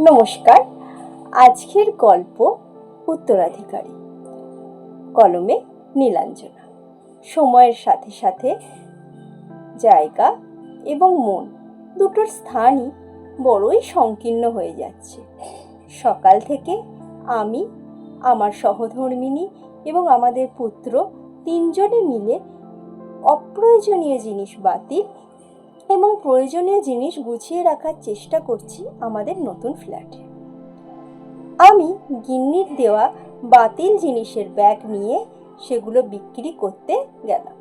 নমস্কার। আজকের গল্প উত্তরাধিকারী। কলমে নীলাঞ্জনা। সময়ের সাথে সাথে জায়গা এবং মন দুটোর স্থানই বড়ই সংকীর্ণ হয়ে যাচ্ছে। সকাল থেকে আমি, আমার সহধর্মিনী এবং আমাদের পুত্র তিনজনে মিলে অপ্রয়োজনীয় জিনিস বাতিল এবং প্রয়োজনীয় জিনিস গুছিয়ে রাখার চেষ্টা করছি আমাদের নতুন ফ্ল্যাটে। আমি গিন্নির দেওয়া বাতিল জিনিসের ব্যাগ নিয়ে সেগুলো বিক্রি করতে গেলাম।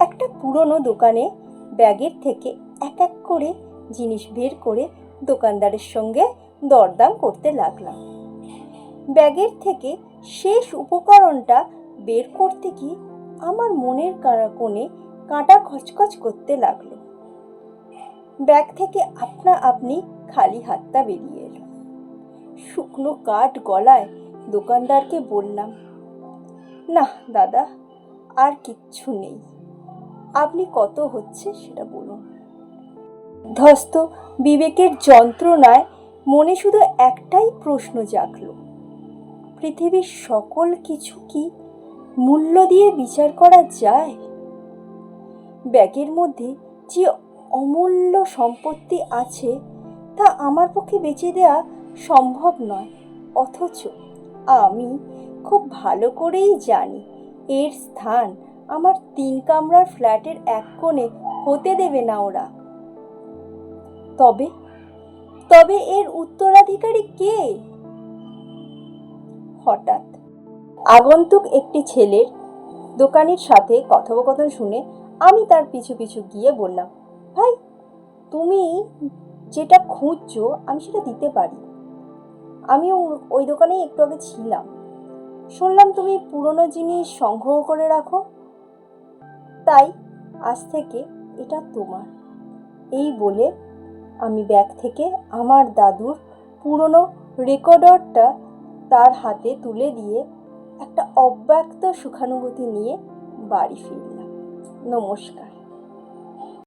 একটা পুরনো দোকানে ব্যাগের থেকে এক এক করে জিনিস বের করে দোকানদারের সঙ্গে দরদাম করতে লাগলাম। ব্যাগের থেকে শেষ উপকরণটা বের করতে গিয়ে আমার মনের কারা কোণে কাঁটা খচখচ করতে লাগল। ব্যাগ থেকে আপনা আপনি খালি হাতটা বেরিয়ে এলো। শুকনো কাঠ গলায় দোকানদারকে বললাম, না দাদা, আর কিচ্ছু নেই। আপনি কত হচ্ছে সেটা বলুন। ধস্ত বিবেকের যন্ত্রণায় মনে শুধু একটাই প্রশ্ন জাগলো, পৃথিবীর সকল কিছু কি মূল্য দিয়ে বিচার করা যায়? ব্যাগের মধ্যে যে অমূল্য সম্পত্তি আছে তা আমার পক্ষে বেঁচে দেওয়া সম্ভব নয়। অথচ আমি খুব ভালো করেই জানি এর স্থান আমার তিন কামরার ফ্ল্যাটের এক কোণে হতে দেবে না ওরা। তবে তবে এর উত্তরাধিকারী কে? হঠাৎ আগন্তুক একটি ছেলের দোকানির সাথে কথোপকথন শুনে আমি তার পিছু পিছু গিয়ে বললাম, ভাই, তুমি যেটা খুঁজছো আমি সেটা দিতে পারি। আমি ওই দোকানেই একটু আগে ছিলাম। শুনলাম তুমি পুরনো জিনিস সংগ্রহ করে রাখো। তাই আজ থেকে এটা তোমার। এই বলে আমি ব্যাগ থেকে আমার দাদুর পুরনো রেকর্ডারটা তার হাতে তুলে দিয়ে একটা অব্যক্ত সুখানুভূতি নিয়ে বাড়ি ফিরলাম। নমস্কার।